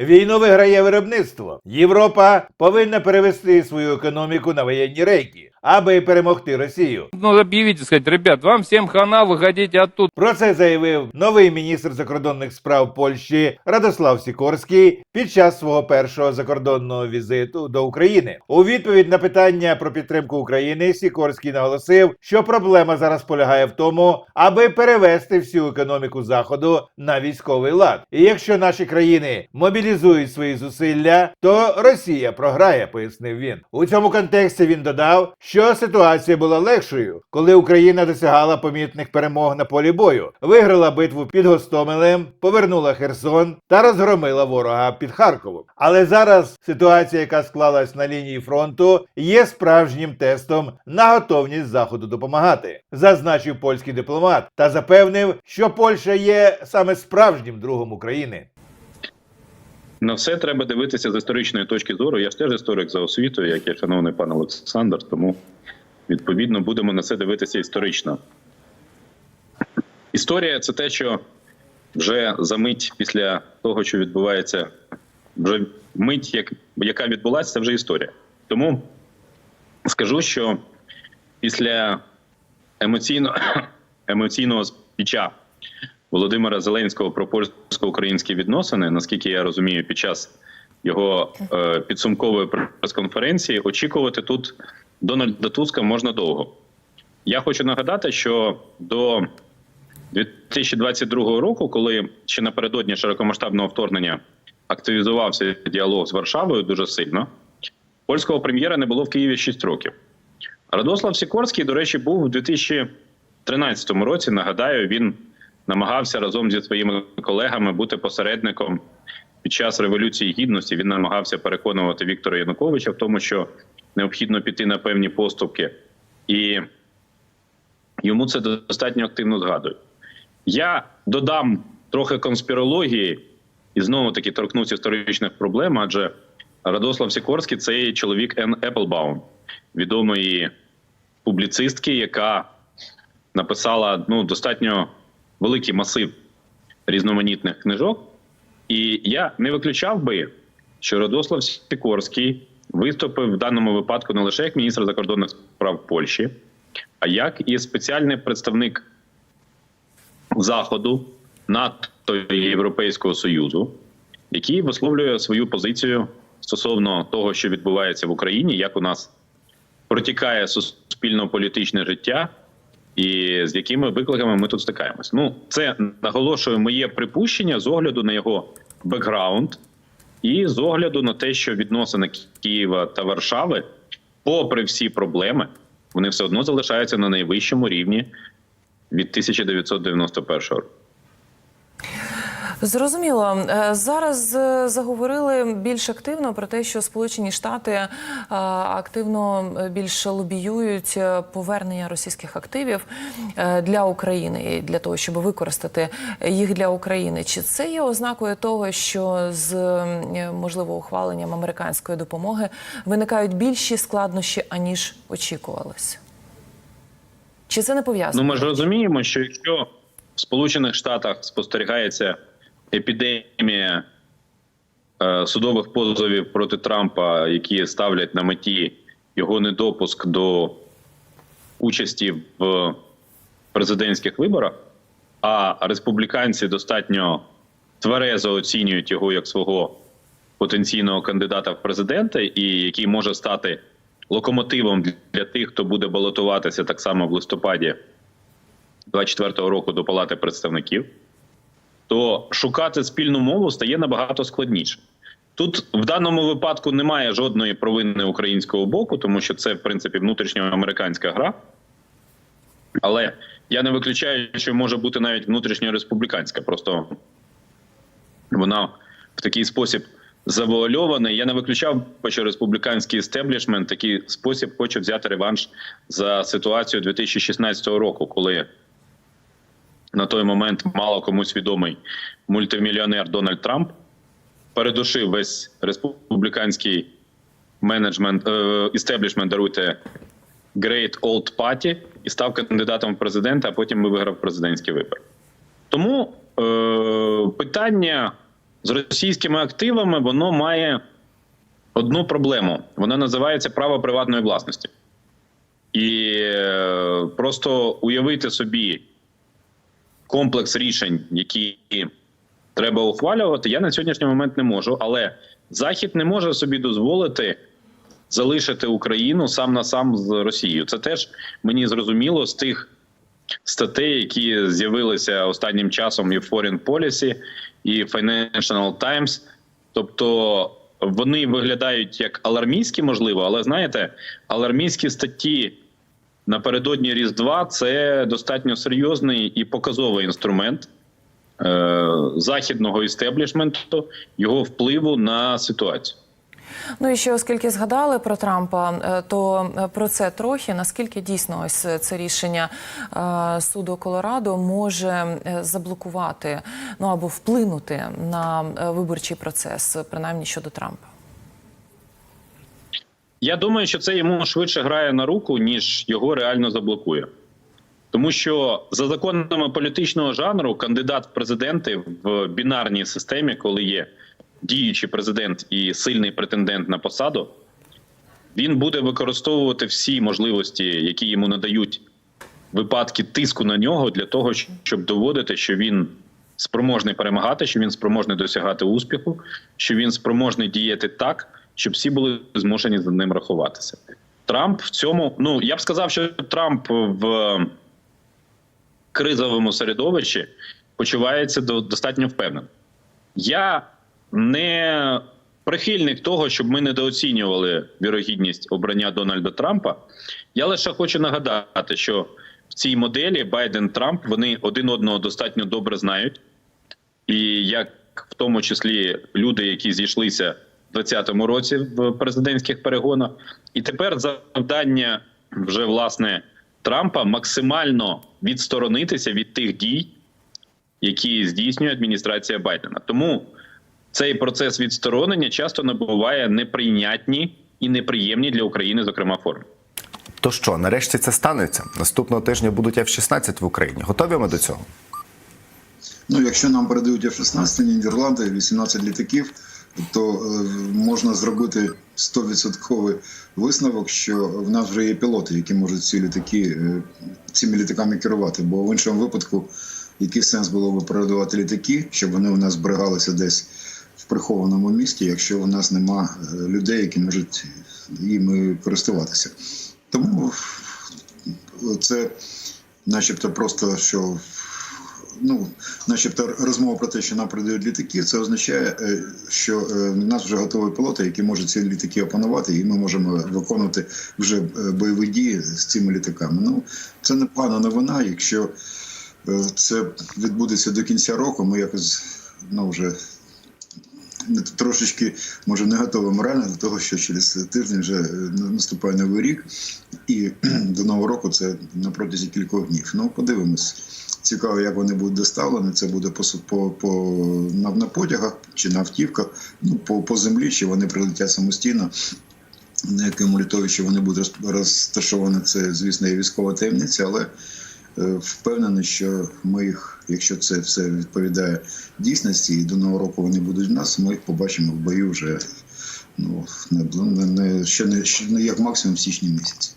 Війну виграє виробництво. Європа повинна перевести свою економіку на воєнні рейки, аби перемогти Росію. Ну, объявите, сказать, ребят, вам всем хана, выходите оттуда. Про це заявив новий міністр закордонних справ Польщі Радослав Сікорський під час свого першого закордонного візиту до України. У відповідь на питання про підтримку України Сікорський наголосив, що проблема зараз полягає в тому, аби перевести всю економіку заходу на військовий лад. І якщо наші країни мобілізують свої зусилля, то Росія програє, пояснив він. У цьому контексті він додав, що ситуація була легшою, коли Україна досягала помітних перемог на полі бою, виграла битву під Гостомелем, повернула Херсон та розгромила ворога під Харковом. Але зараз ситуація, яка склалась на лінії фронту, є справжнім тестом на готовність заходу допомагати, зазначив польський дипломат та запевнив, що Польща є саме справжнім другом України. На все треба дивитися з історичної точки зору. Я ж теж історик за освітою, як і шановний пан Олександр, тому відповідно будемо на це дивитися історично. Історія це те, що вже за мить після того, що відбувається, вже мить, як, яка відбулася, це вже історія. Тому скажу, що після емоційно, емоційного спіча Володимира Зеленського про польсько-українські відносини, наскільки я розумію, під час його е, підсумкової прес-конференції очікувати тут Дональда Туска можна довго. Я хочу нагадати, що до 2022 року, коли ще напередодні широкомасштабного вторгнення активізувався діалог з Варшавою дуже сильно, польського прем'єра не було в Києві 6 років. Радослав Сікорський, до речі, був у 2013 році. Нагадаю, він намагався разом зі своїми колегами бути посередником під час революції гідності. Він намагався переконувати Віктора Януковича в тому, що необхідно піти на певні поступки, і йому це достатньо активно згадують. Я додам трохи конспірології і знову таки торкнусь історичних проблем, адже Радослав Сікорський це чоловік Ен Еплбаум, відомої публіцистки, яка написала ну, достатньо великий масив різноманітних книжок. І я не виключав би, що Радослав Сікорський виступив в даному випадку не лише як міністр закордонних справ Польщі, а як і спеціальний представник Заходу, НАТО і Європейського Союзу, який висловлює свою позицію стосовно того, що відбувається в Україні, як у нас протікає суспільно-політичне життя, і з якими викликами ми тут стикаємось. Ну, це наголошую моє припущення з огляду на його бекграунд і з огляду на те, що відносини Києва та Варшави, попри всі проблеми, вони все одно залишаються на найвищому рівні від 1991 року. Зрозуміло. Е, Зараз е, заговорили більш активно про те, що Сполучені Штати е, активно е, більш лобіюють повернення російських активів для України і для того, щоб використати їх для України. Чи це є ознакою того, що з можливо ухваленням американської допомоги виникають більші складнощі аніж очікувалось? Чи це не пов'язано? Ну ми ж розуміємо, що якщо в Сполучених Штатах спостерігається епідемія е, судових позовів проти Трампа, які ставлять на меті його недопуск до участі в президентських виборах, а республіканці достатньо тверезо оцінюють його як свого потенційного кандидата в президенти, і який може стати локомотивом для тих, хто буде балотуватися так само в листопаді 24-го року до Палати представників, то шукати спільну мову стає набагато складніше. Тут в даному випадку немає жодної провини українського боку, тому що це, в принципі, внутрішньоамериканська гра. Але я не виключаю, що може бути навіть внутрішньореспубліканська. Просто вона в такий спосіб завуальована. Я не виключав, що республіканський істеблішмент в такий спосіб хоче взяти реванш за ситуацію 2016 року, коли на той момент мало комусь відомий мультимільйонер Дональд Трамп передушив весь республіканський менеджмент е, істеблішмент, даруйте Great Old Party і став кандидатом в президента, а потім виграв президентський вибір. Тому е, питання з російськими активами воно має одну проблему. Вона називається право приватної власності. І е, просто уявити собі комплекс рішень, які треба ухвалювати, я на сьогоднішній момент не можу. Але Захід не може собі дозволити залишити Україну сам на сам з Росією. Це теж мені зрозуміло з тих статей, які з'явилися останнім часом і в Foreign Policy, і Financial Times. Тобто вони виглядають як алармійські, можливо, але знаєте, алармійські статті напередодні Різдва це достатньо серйозний і показовий інструмент е, західного істеблішменту, його впливу на ситуацію. Ну і ще оскільки згадали про Трампа, е, то е, про це трохи наскільки дійсно ось це рішення е, суду Колорадо може заблокувати ну або вплинути на виборчий процес, принаймні щодо Трампа. Я думаю, що це йому швидше грає на руку, ніж його реально заблокує. Тому що за законами політичного жанру кандидат в президенти в бінарній системі, коли є діючий президент і сильний претендент на посаду, він буде використовувати всі можливості, які йому надають випадки тиску на нього, для того, щоб доводити, що він спроможний перемагати, що він спроможний досягати успіху, що він спроможний діяти так, щоб всі були змушені за ним рахуватися. Трамп в цьому, ну я б сказав, що Трамп в кризовому середовищі почувається до- достатньо впевнено. Я не прихильник того, щоб ми недооцінювали вірогідність обрання Дональда Трампа. Я лише хочу нагадати, що в цій моделі Байден-Трамп вони один одного достатньо добре знають, і як в тому числі люди, які зійшлися 2020 році в президентських перегонах, і тепер завдання вже власне Трампа максимально відсторонитися від тих дій, які здійснює адміністрація Байдена. Тому цей процес відсторонення часто набуває неприйнятні і неприємні для України, зокрема форми. То що, нарешті це станеться? Наступного тижня будуть F-16 в Україні. Готові ми до цього? Ну, якщо нам передають F-16 Нідерланди, 18 літаків, то е, можна зробити 100% висновок, що в нас вже є пілоти, які можуть ці літаки е, цими літаками керувати. Бо в іншому випадку, який сенс було би передавати літаки, щоб вони у нас зберігалися десь в прихованому місті, якщо у нас нема е, людей, які можуть їми користуватися. Тому це, начебто, просто що ну, начебто, розмова про те, що нам продають літаки, це означає, е, що е, в нас вже готові пілоти, які можуть ці літаки опанувати, і ми можемо виконувати вже е, бойові дії з цими літаками. Ну, це непогана новина. Якщо це відбудеться до кінця року, ми якось ну, вже трошечки може не готові морально до того, що через тиждень вже е, наступає новий рік, і до нового року це на протязі кількох днів. Ну, подивимось. Цікаво, як вони будуть доставлені. Це буде по, по, по на, на потягах чи на автівках, ну по, по землі, чи вони прилетять самостійно. На якому літовищі вони будуть розташовані, це, звісно, є військова таємниця, але впевнений, що ми їх, якщо це все відповідає дійсності, і до нового року вони будуть в нас, ми їх побачимо в бою вже ну, не, не, не, ще не ще не як максимум в січні місяці.